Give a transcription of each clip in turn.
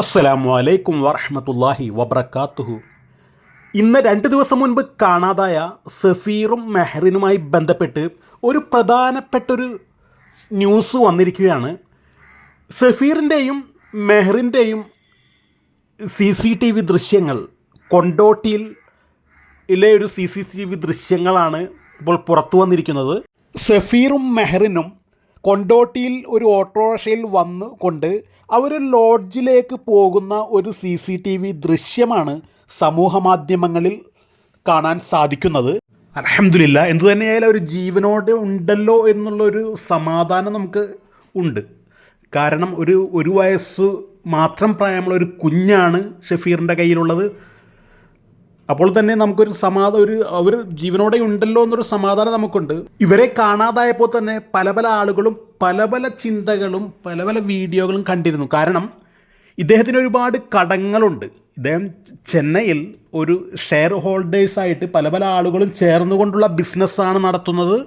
അസ്സലാമു അലൈക്കും വറഹമത്തല്ലാഹി വബർക്കാത്തുഹു ഇന്ന് രണ്ട് ദിവസം മുൻപ് കാണാതായ സഫീറും മെഹറിനുമായി ബന്ധപ്പെട്ട് ഒരു പ്രധാനപ്പെട്ടൊരു ന്യൂസ് വന്നിരിക്കുകയാണ്. സഫീറിന്റെയും മെഹറിന്റെയും സി സി ടി വി ദൃശ്യങ്ങൾ കൊണ്ടോട്ടിയിൽ ഇലെ ഒരു സി സി ടി വി ദൃശ്യങ്ങളാണ് ഇപ്പോൾ പുറത്തു വന്നിരിക്കുന്നത്. സഫീറും മെഹറിനും കൊണ്ടോട്ടിയിൽ ഒരു ഓട്ടോറിക്ഷയിൽ വന്നു കൊണ്ട് അവർ ലോഡ്ജിലേക്ക് പോകുന്ന ഒരു സി സി ടി വി ദൃശ്യമാണ് സമൂഹ മാധ്യമങ്ങളിൽ കാണാൻ സാധിക്കുന്നത്. അലഹമില്ല എന്തു തന്നെയായാലും ഒരു ജീവനോടെ ഉണ്ടല്ലോ എന്നുള്ളൊരു സമാധാനം നമുക്ക് ഉണ്ട്. കാരണം ഒരു ഒരു വയസ്സ് മാത്രം പ്രായമുള്ള ഒരു കുഞ്ഞാണ് ഷഫീറിന്റെ കയ്യിലുള്ളത്. അപ്പോൾ തന്നെ നമുക്കൊരു സമാധാന ഒരു അവർ ജീവനോടെ ഉണ്ടല്ലോ എന്നൊരു സമാധാനം നമുക്കുണ്ട്. ഇവരെ കാണാതായപ്പോൾ തന്നെ പല പല ആളുകളും പല പല ചിന്തകളും പല പല വീഡിയോകളും കണ്ടിരുന്നു. കാരണം ഇദ്ദേഹത്തിന് ഒരുപാട് കടങ്ങളുണ്ട്. ഇദ്ദേഹം ചെന്നൈയിൽ ഒരു ഷെയർ ഹോൾഡേഴ്സായിട്ട് പല പല ആളുകളും ചേർന്നുകൊണ്ടുള്ള ബിസിനസ്സാണ് നടത്തുന്നത്.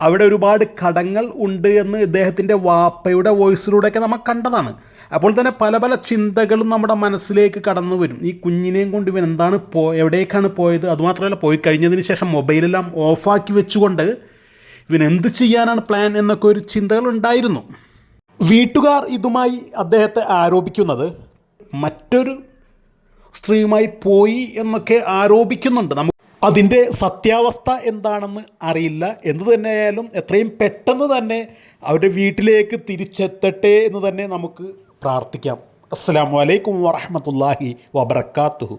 അവിടെ ഒരുപാട് കടങ്ങൾ ഉണ്ട് എന്ന് ഇദ്ദേഹത്തിന്റെ വാപ്പയുടെ വോയിസിലൂടെയൊക്കെ നമ്മൾ കണ്ടതാണ്. അപ്പോൾ തന്നെ പല പല ചിന്തകളും നമ്മുടെ മനസ്സിലേക്ക് കടന്നു വരും. ഈ കുഞ്ഞിനെയും കൊണ്ട് ഇവൻ എന്താണ് പോ എവിടേക്കാണ് പോയത്? അതുമാത്രമല്ല പോയി കഴിഞ്ഞതിന് ശേഷം മൊബൈലെല്ലാം ഓഫാക്കി വെച്ചുകൊണ്ട് ഇവൻ എന്ത് ചെയ്യാനാണ് പ്ലാൻ എന്നൊക്കെ ഒരു ചിന്തകൾ ഉണ്ടായിരുന്നു. വീട്ടുകാർ ഇതുമായി അദ്ദേഹത്തെ ആരോപിക്കുന്നത് മറ്റൊരു സ്ത്രീയുമായി പോയി എന്നൊക്കെ ആരോപിക്കുന്നുണ്ട്. നമുക്ക് അതിന്റെ സത്യാവസ്ഥ എന്താണെന്ന് അറിയില്ല. എന്തു തന്നെയായാലും എത്രയും പെട്ടെന്ന് തന്നെ അവരുടെ വീട്ടിലേക്ക് തിരിച്ചെത്തട്ടെ എന്ന് തന്നെ നമുക്ക് പ്രാർത്ഥിക്കാം. അസ്സാം വലൈക്കും വാഹമത്തല്ലാഹി വബർക്കാത്തുഹു